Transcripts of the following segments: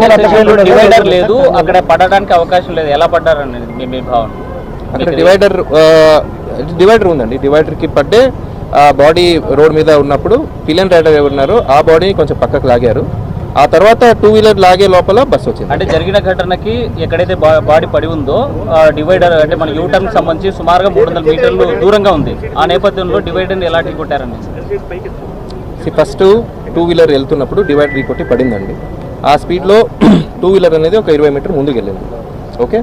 Divider లేదు. అక్కడ పడడానికి అవకాశం లేదు. ఎలా పడ్డారని మీ మీ భావన? అక్కడ డివైడర్ డివైడర్ ఉందండి. డివైడర్కి పడ్డే ఆ బాడీ రోడ్ మీద ఉన్నప్పుడు పిలియన్ రైడర్ ఎవరు ఉన్నారో ఆ బాడీని కొంచెం పక్కకు లాగారు. ఆ తర్వాత టూ వీలర్ లాగే లోపల బస్సు వచ్చింది. అంటే జరిగిన ఘటనకి ఎక్కడైతే బాడీ పడి ఉందో ఆ డివైడర్ అంటే మన యూటర్న్ సంబంధించి సుమారుగా మూడు వందల మీటర్లు దూరంగా ఉంది. ఆ నేపథ్యంలో డివైడర్ని ఎలా ఢీ కొట్టారండి ఫస్ట్ టూ వీలర్ వెళ్తున్నప్పుడు డివైడర్ ఢీకొట్టి పడిందండి. ఆ స్పీడ్లో టూ వీలర్ అనేది ఒక ఇరవై మీటర్ ముందుకు వెళ్ళింది ఓకే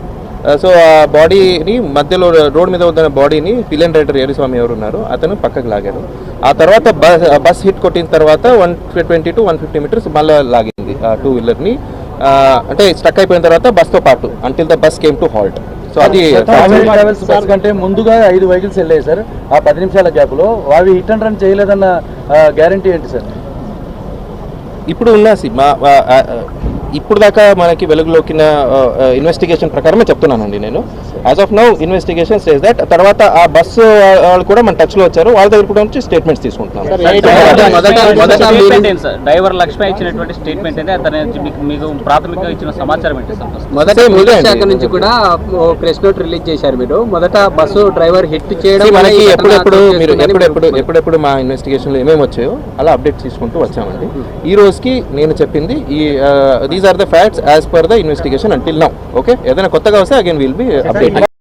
సో ఆ బాడీని మధ్యలో రోడ్ మీద ఉన్న బాడీని పిలియన్ రైడర్ ఏరిస్వామి ఎవరు ఉన్నారు అతను పక్కకు లాగారు ఆ తర్వాత బస్ బస్ హిట్ కొట్టిన తర్వాత one twenty two one fifty meters మళ్ళీ లాగింది ఆ టూ వీలర్ని అంటే స్టక్ అయిపోయిన తర్వాత బస్తో పాటు until the bus came to halt so అది ట్రావెల్స్ కంటే ముందుగా ఐదు వెహికల్స్ వెళ్ళాయి సార్. ఆ పది నిమిషాల గ్యాప్లో. అవి హిట్ అండ్ రన్ చేయలేదన్న గ్యారంటీ ఏంటి సార్? ఇప్పుడు ఉన్న ఇప్పుడు దాకా మనకి వెలుగులోకిన ఇన్వెస్టిగేషన్ ప్రకారమే చెప్తున్నానండి నేను. As of now investigation says that తర్వాత ఆ బస్సు వాళ్ళు కూడా మన టచ్లో వచ్చారు. వాళ్ళ దగ్గర కూడా నుంచి స్టేట్మెంట్స్ తీసుకుంటున్నాం డ్రైవర్ లక్ష్మి ఇచ్చినటువంటి స్టేట్మెంట్ మీకు మీకు ప్రాథమికంగా ఇచ్చిన సమాచారం ఏంటి మొదట. శాఖ నుంచి కూడా ప్రెస్ నోట్ రిలీజ్ చేశారు మీరు. మొదట బస్సు డ్రైవర్ హిట్ చేయడం మనకి ఎప్పుడెప్పుడు మీరు ఎప్పుడెప్పుడు ఎప్పుడెప్పుడు మా ఇన్వెస్టిగేషన్లో ఏమేమి వచ్చాయో అలా అప్డేట్ తీసుకుంటూ వచ్చామండి. ఈ రోజుకి నేను చెప్పింది ఈ these are the facts as per the investigation until now okay ఏదైనా కొత్తగా వస్తే అగైన్ విల్ బి అప్డేట్